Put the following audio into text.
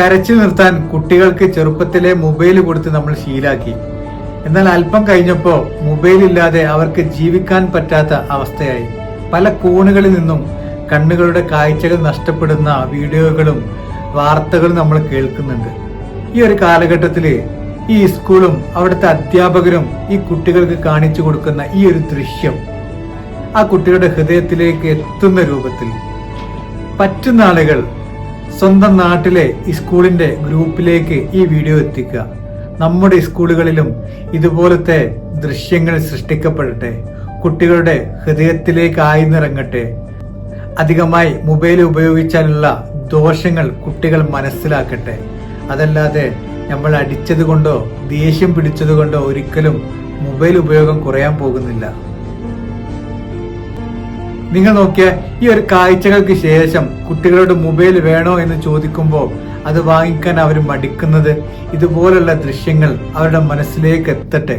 കരച്ചിൽ നിർത്താൻ കുട്ടികൾക്ക് ചെറുപ്പത്തിലെ മൊബൈൽ കൊടുത്ത് നമ്മൾ ശീലാക്കി. എന്നാൽ അല്പം കഴിഞ്ഞപ്പോൾ മൊബൈൽ ഇല്ലാതെ അവർക്ക് ജീവിക്കാൻ പറ്റാത്ത അവസ്ഥയായി. പല കോണുകളിൽ നിന്നും കണ്ണുകളുടെ കാഴ്ചകൾ നഷ്ടപ്പെടുന്ന വീഡിയോകളും വാർത്തകളും നമ്മൾ കേൾക്കുന്നുണ്ട്. ഈ ഒരു കാലഘട്ടത്തിൽ ഈ സ്കൂളും അവിടുത്തെ അധ്യാപകരും ഈ കുട്ടികൾക്ക് കാണിച്ചു കൊടുക്കുന്ന ഈ ഒരു ദൃശ്യം ആ കുട്ടികളുടെ ഹൃദയത്തിലേക്ക് എത്തുന്ന രൂപത്തിൽ. പറ്റുന്ന ആളുകൾ സ്വന്തം നാട്ടിലെ സ്കൂളിന്റെ ഗ്രൂപ്പിലേക്ക് ഈ വീഡിയോ എത്തിക്കുക. നമ്മുടെ സ്കൂളുകളിലും ഇതുപോലത്തെ ദൃശ്യങ്ങൾ സൃഷ്ടിക്കപ്പെടട്ടെ. കുട്ടികളുടെ ഹൃദയത്തിലേക്ക് ആയിന്നിറങ്ങട്ടെ അധികമായി മൊബൈൽ ഉപയോഗിച്ചാലുള്ള ദോഷങ്ങൾ കുട്ടികൾ മനസ്സിലാക്കട്ടെ. അതല്ലാതെ നമ്മൾ അടിച്ചതുകൊണ്ടോ ദേഷ്യം പിടിച്ചത് കൊണ്ടോ ഒരിക്കലും മൊബൈൽ ഉപയോഗം കുറയാൻ പോകുന്നില്ല. നിങ്ങൾ നോക്കിയ ഈ ഒരു കാഴ്ചകൾക്ക് ശേഷം കുട്ടികളോട് മൊബൈൽ വേണോ എന്ന് ചോദിക്കുമ്പോൾ അത് വാങ്ങിക്കാൻ അവർ മടിക്കുന്നത് ഇതുപോലുള്ള ദൃശ്യങ്ങൾ അവരുടെ മനസ്സിലേക്ക് എത്തട്ടെ.